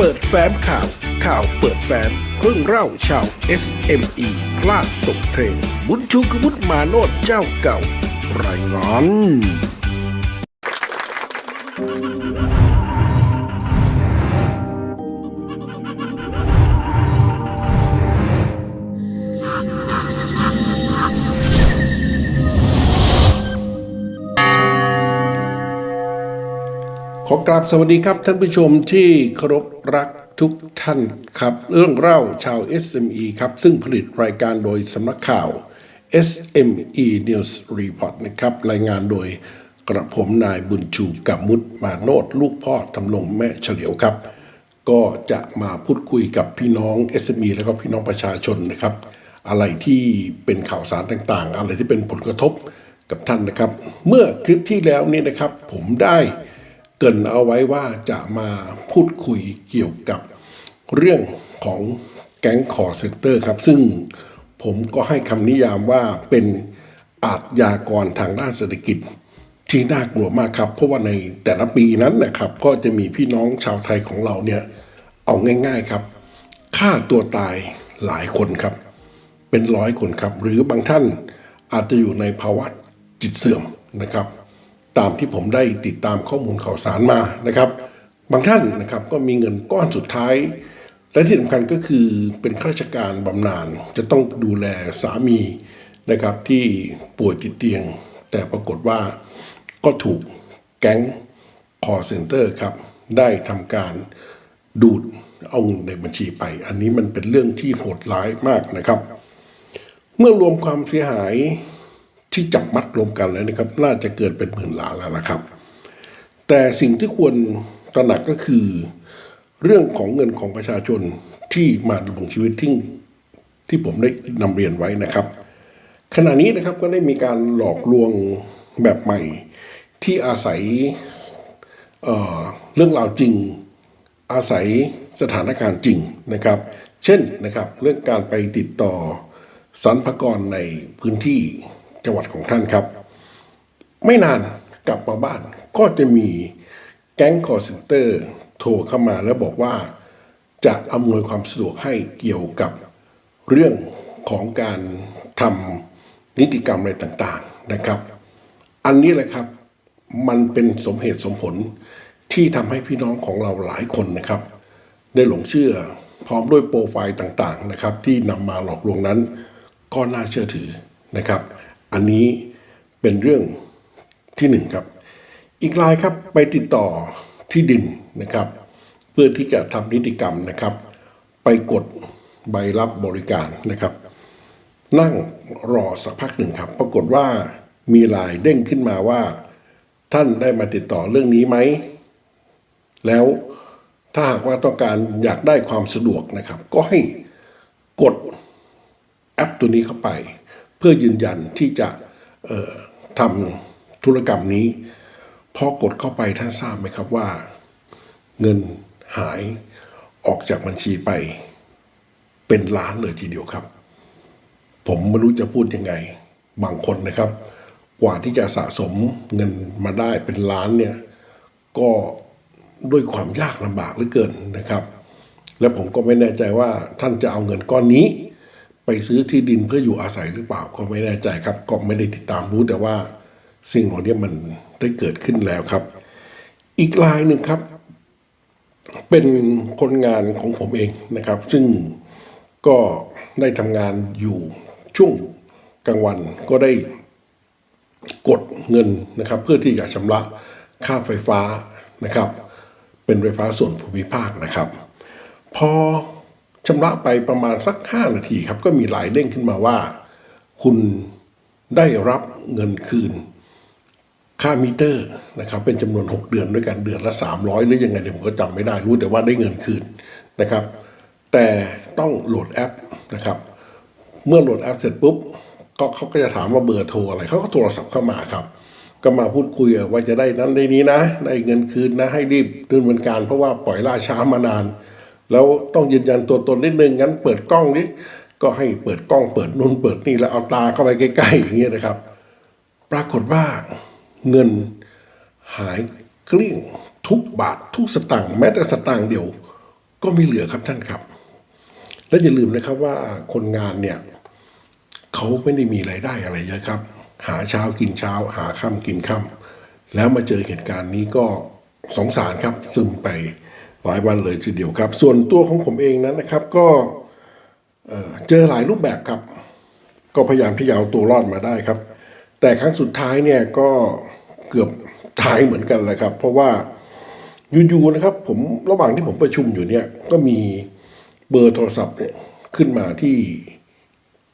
เปิดแฟ้มข่าว ข่าวเปิดแฟ้มเรื่องเล่าชาว SME พลาดตกเทรนบุญชูกบุตมาโนดเจ้าเก่า รายงาน ขอกราบสวัสดีครับท่านผู้ชมที่เคารพรักทุกท่านครับ เรื่องเล่าชาว SME ครับ ซึ่งผลิตรายการโดยสำนักข่าว SME News Report นะครับ รายงานโดยกระผมนายบุญชูกับมุตมาโนดลูกพ่อทำลงแม่เฉลียวครับ ก็จะมาพูดคุยกับพี่น้อง SME แล้วก็พี่น้องประชาชนนะครับ อะไรที่เป็นข่าวสารต่างๆ อะไรที่เป็นผลกระทบกับท่านนะครับ เมื่อคลิปที่แล้วนี้นะครับผมได้ เกินเอาไว้ว่าจะมาพูดคุยเกี่ยวกับเรื่องของแก๊งคอร์เซนเตอร์ครับ ซึ่งผมก็ให้คำนิยามว่าเป็นอาชญากรทางด้านเศรษฐกิจที่น่ากลัวมากครับ เพราะว่าในแต่ละปีนั้นนะครับ ก็จะมีพี่น้องชาวไทยของเราเนี่ยเอาง่าย ๆครับฆ่าตัวตายหลายคนครับ เป็นร้อยคนครับ หรือบางท่านอาจจะอยู่ในภาวะจิตเสื่อมนะครับ ตามที่ผมได้ติดตามข้อมูลข่าวสารมานะครับ บางท่านนะครับก็มีเงินก้อนสุดท้าย และที่สำคัญก็คือเป็นข้าราชการบำนาญจะต้องดูแลสามีนะครับที่ป่วยติดเตียง แต่ปรากฏว่าก็ถูกแก๊งคอเซ็นเตอร์ครับได้ทำการดูดเอาเงินในบัญชีไป อันนี้มันเป็นเรื่องที่โหดร้ายมากนะครับ เมื่อรวมความเสียหาย ที่จับมัดรวมกันแล้วนะครับ น่าจะเกินเป็นหมื่นล้านแล้วนะครับ แต่สิ่งที่ควรตระหนักก็คือ เรื่องของเงินของประชาชนที่มาดำรงชีวิตที่ที่ผมได้นำเรียนไว้นะครับ ขณะนี้นะครับก็ได้มีการหลอกลวงแบบใหม่ ที่อาศัยเเรื่องราวจริง อาศัยสถานการณ์จริงนะครับ เช่นนะครับเรื่องการไปติดต่อสรรพากรในพื้นที่ จังหวัดของท่านครับ ไม่นานกลับมาบ้านก็จะมีแก๊งคอร์เซนเตอร์โทรเข้ามาแล้วบอกว่าจะอำนวยความสะดวกให้เกี่ยวกับเรื่องของการทำนิติกรรมอะไรต่างๆนะครับ อันนี้แหละครับมันเป็นสมเหตุสมผลที่ทำให้พี่น้องของเราหลายคนนะครับ ได้หลงเชื่อพร้อมด้วยโปรไฟล์ต่างๆนะครับ ที่นำมาหลอกลวงนั้นก็น่าเชื่อถือนะครับ อันนี้เป็นเรื่องที่หนึ่งครับ อีกรายครับไปติดต่อที่ดินนะครับ เพื่อที่จะทำนิติกรรมนะครับ ไปกดใบรับบริการนะครับ นั่งรอสักพักหนึ่งครับ ปรากฏว่ามีลายเด้งขึ้นมาว่า ท่านได้มาติดต่อเรื่องนี้ไหม แล้วถ้าหากว่าต้องการอยากได้ความสะดวกนะครับ ก็ให้กดแอปตัวนี้เข้าไป เพื่อยืนยันที่จะทำธุรกรรมนี้พอกดเข้าไปท่านทราบไหมครับว่า เงินหายออกจากบัญชีไป เป็นล้านเลยทีเดียวครับ ผมไม่รู้จะพูดยังไง บางคนนะครับ กว่าที่จะสะสมเงินมาได้เป็นล้านเนี่ย ก็ด้วยความยากลำบากเหลือเกินนะครับ และผมก็ไม่แน่ใจว่าท่านจะเอาเงินก้อนนี้ ไปซื้อที่ดินเพื่ออยู่อาศัยหรือเปล่าก็ไม่แน่ใจครับ ก็ไม่ได้ติดตามรู้แต่ว่าสิ่งเหล่านี้มันได้เกิดขึ้นแล้วครับ อีกรายหนึ่งครับ เป็นคนงานของผมเองนะครับ ซึ่งก็ได้ทำงานอยู่ช่วงกลางวันก็ได้กดเงินนะครับ เพื่อที่จะชำระค่าไฟฟ้านะครับ เป็นไฟฟ้าส่วนภูมิภาคนะครับ พอ ชำระไปประมาณสักห้านาทีครับ ก็มีลายเด้งขึ้นมาว่า คุณได้รับเงินคืน ค่ามิเตอร์นะครับ เป็นจำนวน 6 เดือนด้วยกันเดือนละ 300 หรือยังไงเนี่ยผมก็จำไม่ได้รู้แต่ว่าได้เงินคืนนะครับ แต่ต้องโหลดแอปนะครับ เมื่อโหลดแอปเสร็จปุ๊บก็เขาก็จะถามว่าเบอร์โทรอะไรเขาก็โทรศัพท์เข้ามาครับ ก็มาพูดคุยว่าจะได้นั้นได้นี้นะ ได้เงินคืนนะให้รีบดำเนินการเพราะว่าปล่อยล่าช้ามานาน แล้วต้องยืนยันตัวตนนิดนึงงั้นเปิดกล้องนี้ก็ให้เปิดกล้องเปิดนู่นเปิดนี่แล้วเอาตาเข้าไปใกล้ๆอย่างเงี้ยนะครับ ปรากฏว่าเงินหายเกลี้ยงทุกบาททุกสตางค์แม้แต่สตางค์เดียว ก็ไม่เหลือครับท่านครับ และอย่าลืมนะครับว่าคนงานเนี่ยเขาไม่ได้มีรายได้อะไรเยอะครับ หาเช้ากินเช้า หาค่ำกินค่ำแล้วมาเจอเหตุการณ์นี้ก็สงสารครับซึมไป หลายวันเลยทีเดียวครับ ส่วนตัวของผมเองนั้นนะครับก็เจอหลายรูปแบบครับ ก็พยายามที่จะเอาตัวรอดมาได้ครับ แต่ครั้งสุดท้ายเนี่ยก็เกือบตายเหมือนกันเลยครับ เพราะว่าอยู่ๆนะครับ ผมระหว่างที่ผมประชุมอยู่เนี่ยก็มีเบอร์โทรศัพท์เนี่ยขึ้นมาที่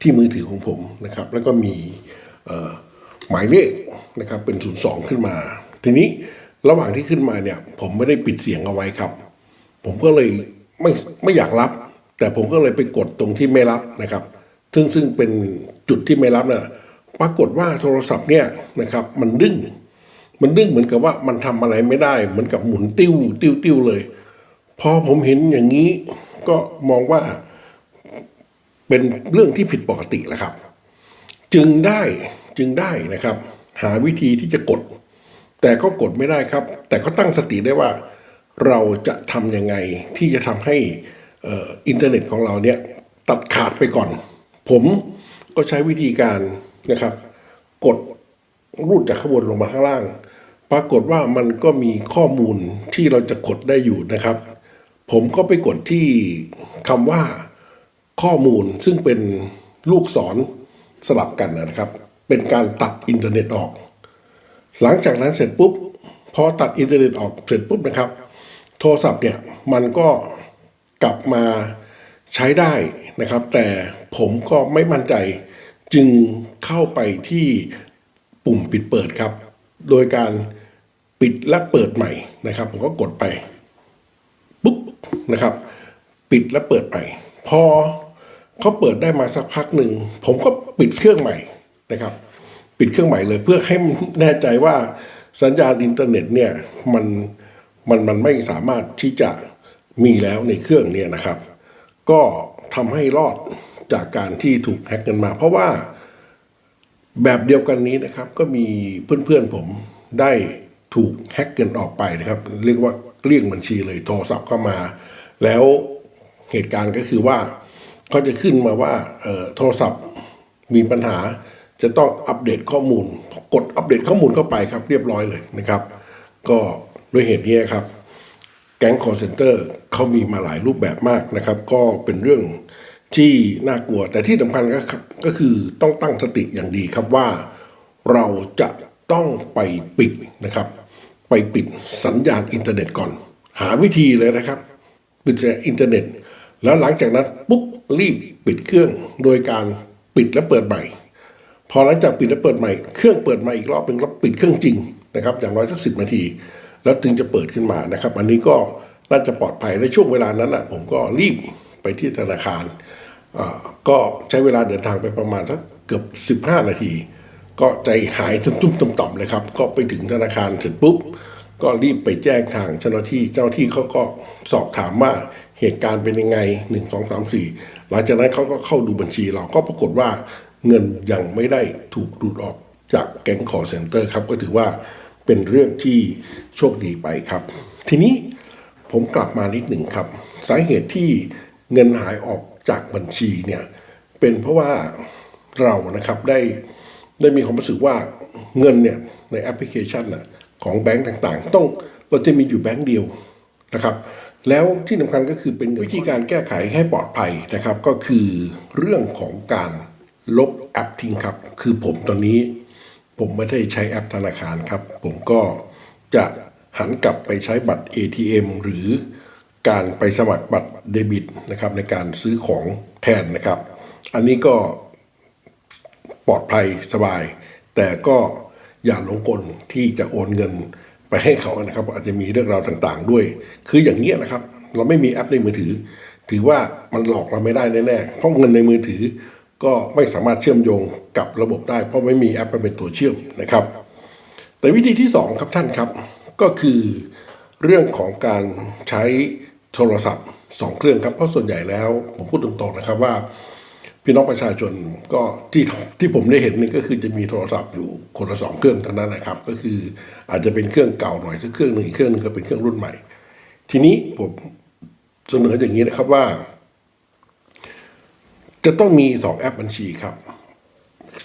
ที่มือถือของผมนะครับ แล้วก็มีหมายเลขนะครับเป็น 02 ขึ้นมา ทีนี้ระหว่างที่ขึ้นมาเนี่ย ผมไม่ได้ปิดเสียงเอาไว้ครับ ผมก็เลยไม่ไม่อยากรับ แต่ผมก็เลยไปกดตรงที่ไม่รับนะครับ ซึ่งซึ่งเป็นจุดที่ไม่รับนะปรากฏว่าโทรศัพท์เนี่ยนะครับ มันดึงมันดึงเหมือนกับว่ามันทำอะไรไม่ได้ เหมือนกับหมุนติ้วติ้วติ้วเลยพอผมเห็นอย่างนี้ก็มองว่าเป็นเรื่องที่ผิดปกติแหละครับ จึงได้จึงได้นะครับ หาวิธีที่จะกด แต่ก็กดไม่ได้ครับ แต่ก็ตั้งสติได้ว่า เราจะทำยังไงที่จะทำให้อ,อ,อินเทอร์เน็ตของเราเนี่ยตัดขาดไปก่อน ผมก็ใช้วิธีการนะครับ กดรูดจากข้างบนลงมาข้างล่าง ปรากฏว่ามันก็มีข้อมูลที่เราจะกดได้อยู่นะครับ ผมก็ไปกดที่คำว่าข้อมูลซึ่งเป็นลูกศรสลับกันนะครับ เป็นการตัดอินเทอร์เน็ตออก หลังจากนั้นเสร็จปุ๊บพอตัดอินเทอร์เน็ตออกเสร็จปุ๊บนะครับ โทรศัพท์เนี่ยมันก็กลับมาใช้ได้นะครับ แต่ผมก็ไม่มั่นใจจึงเข้าไปที่ปุ่มปิดเปิดครับ โดยการปิดและเปิดใหม่นะครับ ผมก็กดไปปุ๊บนะครับ ปิดแล้วเปิดใหม่พอเขาเปิดได้มาสักพักหนึ่งผมก็ปิดเครื่องใหม่นะครับ ปิดเครื่องใหม่เลยเพื่อให้แน่ใจว่าสัญญาณอินเทอร์เน็ตเนี่ยมัน มันมันไม่สามารถที่จะมีแล้วในเครื่องเนี่ยนะครับ ก็ทำให้รอดจากการที่ถูกแฮ็กกันมา เพราะว่าแบบเดียวกันนี้นะครับ ก็มีเพื่อนๆผมได้ถูกแฮ็กเกินออกไปนะครับ เรียกว่าเกลี้ยงบัญชีเลยโทรศัพท์เข้ามา แล้วเหตุการณ์ก็คือว่าเขาจะขึ้นมาว่าโทรศัพท์มีปัญหาจะต้องอัปเดตข้อมูล กดอัปเดตข้อมูลเข้าไปครับ เรียบร้อยเลยนะครับ ก็ ด้วยเหตุนี้ครับ แก๊งคอร์เซนเตอร์เขามีมาหลายรูปแบบมากนะครับ ก็เป็นเรื่องที่น่ากลัว แต่ที่สำคัญก็ครับก็คือต้องตั้งสติอย่างดีครับว่าเราจะต้องไปปิดนะครับ ไปปิดสัญญาณอินเทอร์เน็ตก่อน หาวิธีเลยนะครับ ปิดสัญญาณอินเทอร์เน็ต แล้วหลังจากนั้นปุ๊บรีบปิดเครื่องโดยการปิดและเปิดใหม่ พอหลังจากปิดและเปิดใหม่ เครื่องเปิดใหม่อีกรอบหนึ่งแล้วปิดเครื่องจริงนะครับ อย่างน้อยสักสิบนาที แล้วถึงจะเปิดขึ้นมานะครับ อันนี้ก็น่าจะปลอดภัยในช่วงเวลานั้นอะผมก็รีบไปที่ธนาคารอ่าก็ใช้เวลาเดินทางไปประมาณสักเกือบ 15 นาที ก็ใจหายตุ้มๆต่อมๆเลยครับ ก็ไปถึงธนาคารเสร็จปุ๊บ ก็รีบไปแจ้งทางเจ้าหน้าที่ เจ้าที่เขาก็สอบถามว่าเหตุการณ์เป็นยังไงหนึ่งสองสามสี่หลังจากนั้นเขาก็เข้าดูบัญชีเราก็ปรากฏว่าเงินยังไม่ได้ถูกดูดออกจากแก๊งคอร์เซ็นเตอร์ครับก็ถือว่า เป็นเรื่องที่โชคดีไปครับ ทีนี้ผมกลับมานิดหนึ่งครับ สาเหตุที่เงินหายออกจากบัญชีเนี่ยเป็นเพราะว่าเรานะครับได้ได้มีความรู้สึกว่าเงินเนี่ยในแอปพลิเคชันน่ะของแบงก์ต่างๆ ต้องเราจะมีอยู่แบงก์เดียวนะครับ แล้วที่สำคัญก็คือเป็นวิธีการแก้ไขให้ปลอดภัยนะครับ ก็คือเรื่องของการลบแอปทิ้งครับ คือผมตอนนี้ ผมไม่ได้ใช้แอปธนาคารครับ ผมก็จะหันกลับไปใช้บัตร ATM หรือการไปสมัครบัตรเดบิตนะครับในการซื้อของแทนนะครับ อันนี้ก็ปลอดภัยสบาย แต่ก็อย่าหลงกลที่จะโอนเงินไปให้เขานะครับ อาจจะมีเรื่องราวต่างๆด้วย คืออย่างนี้ยนะครับ เราไม่มีแอปในมือถือ ถือว่ามันหลอกเราไม่ได้แน่ๆเพราะเงินในมือถือ ก็ไม่สามารถเชื่อมโยงกับระบบได้ เพราะไม่มีแอปมาเป็นตัวเชื่อมนะครับ แต่วิธีที่สองครับท่านครับ ก็คือเรื่องของการใช้โทรศัพท์สองเครื่องครับ เพราะส่วนใหญ่แล้วผมพูดตรงๆนะครับว่า พี่น้องประชาชนก็ที่ที่ผมได้เห็นนี่ก็คือจะมีโทรศัพท์อยู่คนละสองเครื่องเท่านั้นนะครับ ก็คืออาจจะเป็นเครื่องเก่าหน่อยสักเครื่องหนึ่งอีกเครื่องหนึ่งก็เป็นเครื่องรุ่นใหม่ ทีนี้ผมเสนออย่างนี้นะครับว่า จะต้องมีสองแอปบัญชีครับ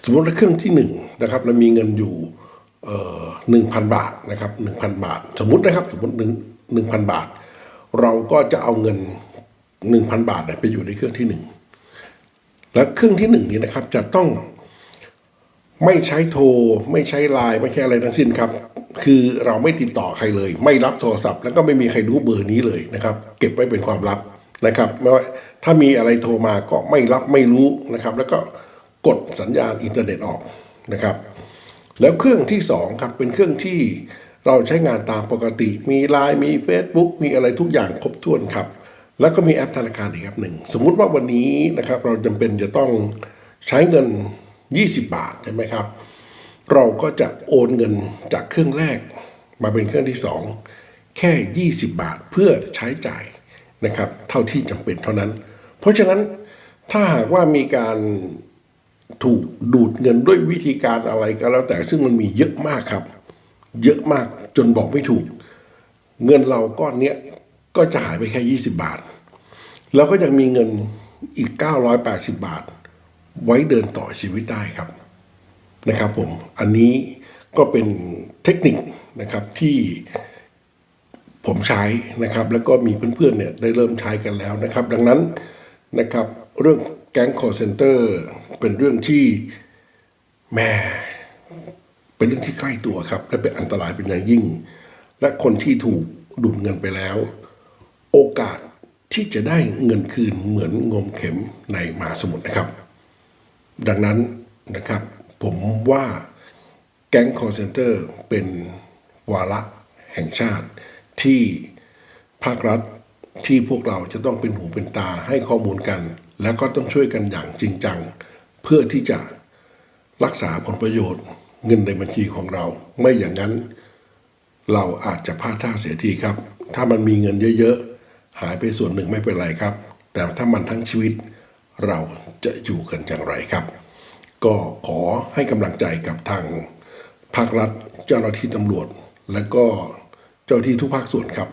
สมมติว่าเครื่องที่หนึ่งนะครับเรามีเงินอยู่หนึ่งพันบาทนะครับหนึ่งพันบาท สมมตินะครับ สมมติหนึ่งหนึ่งพันบาท เราก็จะเอาเงินหนึ่งพันบาทไปอยู่ในเครื่องที่หนึ่งและเครื่องที่หนึ่งนี้นะครับ จะต้องไม่ใช้โทร ไม่ใช้ไลน์ไม่ใช่อะไรทั้งสิ้นครับ คือเราไม่ติดต่อใครเลย ไม่รับโทรศัพท์ แล้วก็ไม่มีใครรู้เบอร์นี้เลยนะครับ เก็บไว้เป็นความลับ นะครับไม่ว่าถ้ามีอะไรโทรมาก็ไม่รับไม่รู้นะครับ แล้วก็กดสัญญาณอินเทอร์เน็ตออกนะครับ แล้วเครื่องที่สองครับเป็นเครื่องที่เราใช้งานตามปกติ มีไลน์มี Facebook มีอะไรทุกอย่างครบถ้วนครับ แล้วก็มีแอปธนาคารอีกแอปหนึ่งสมมุติว่าวันนี้นะครับเราจำเป็นจะต้องใช้เงิน 20 บาทใช่ไหมครับ เราก็จะโอนเงินจากเครื่องแรกมาเป็นเครื่องที่สองแค่ 20 บาทเพื่อใช้จ่าย นะครับ เท่าที่จำเป็นเท่านั้น เพราะฉะนั้นถ้าหากว่ามีการถูกดูดเงินด้วยวิธีการอะไรก็แล้วแต่ซึ่งมันมีเยอะมากครับ เยอะมากจนบอกไม่ถูก เงินเราก้อนเนี้ยก็จะหายไปแค่ 20 บาท แล้วก็ยังมีเงินอีก 980 บาท ไว้เดินต่อชีวิตได้ครับนะครับผมอันนี้ก็เป็นเทคนิคนะครับที่ ผมใช้นะครับแล้วก็มีเพื่อนๆเนี่ยได้เริ่มใช้กันแล้วนะครับ ดังนั้นนะครับเรื่องแก๊งคอร์เซนเตอร์เป็นเรื่องที่แม่เป็นเรื่องที่ใกล้ตัวครับ และเป็นอันตรายเป็นอย่างยิ่ง และคนที่ถูกดูดเงินไปแล้ว โอกาสที่จะได้เงินคืนเหมือนงมเข็มในมหาสมุทรนะครับ ดังนั้นนะครับ ผมว่าแก๊งคอร์เซนเตอร์เป็นวาระแห่งชาติ ที่ภาครัฐที่พวกเราจะต้องเป็นหูเป็นตาให้ข้อมูลกัน แล้วก็ต้องช่วยกันอย่างจริงจัง เพื่อที่จะรักษาผลประโยชน์ เงินในบัญชีของเรา ไม่อย่างนั้น เราอาจจะพลาดท่าเสียทีครับ ถ้ามันมีเงินเยอะๆ หายไปส่วนหนึ่งไม่เป็นไรครับ แต่ถ้ามันทั้งชีวิต เราจะอยู่กันอย่างไรครับ ก็ขอให้กำลังใจกับทางภาครัฐเจ้าหน้าที่ตำรวจ และก็ เจ้าที่ทุกภาคส่วนครับ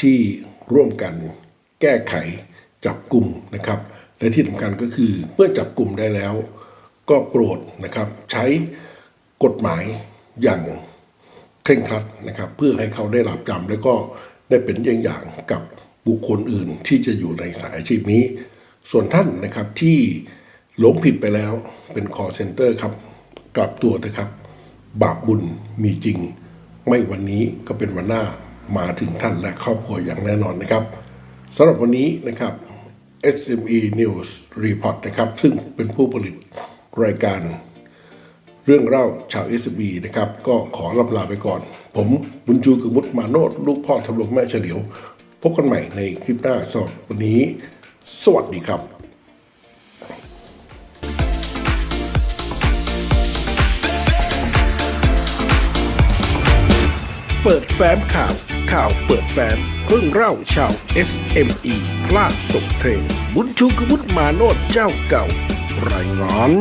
ที่ร่วมกันแก้ไขจับกลุ่มนะครับ และที่สำคัญก็คือเมื่อจับกลุ่มได้แล้ว ก็โปรดนะครับใช้กฎหมายอย่างเคร่งครัดนะครับ เพื่อให้เขาได้รับจำแล้วก็ได้เป็นอย่างอย่างกับบุคคลอื่นที่จะอยู่ในสายอาชีพนี้ ส่วนท่านนะครับที่หลงผิดไปแล้วเป็น call center ครับ กลับตัวนะครับ บาปบุญมีจริง ไม่วันนี้ก็เป็นวันหน้ามาถึงท่านและครอบครัวอย่างแน่นอนนะครับสำหรับวันนี้นะครับ SME News Report นะครับ ซึ่งเป็นผู้ผลิตรายการเรื่องเล่าชาว s อ b นะครับ ก็ขอลำลาไปก่อน ผมบุญจูกมุตมาโนดลูกพ่อทำลงแม่เฉลียว พบกันใหม่ในคลิปหน้าสำหรับวันนี้ สวัสดีครับ เปิดแฟ้มข่าว ข่าวเปิดแฟ้มเรื่องเล่าชาว SME พลาดตกเทรนบุญชูกบุญมาโนดเจ้าเก่ารายงาน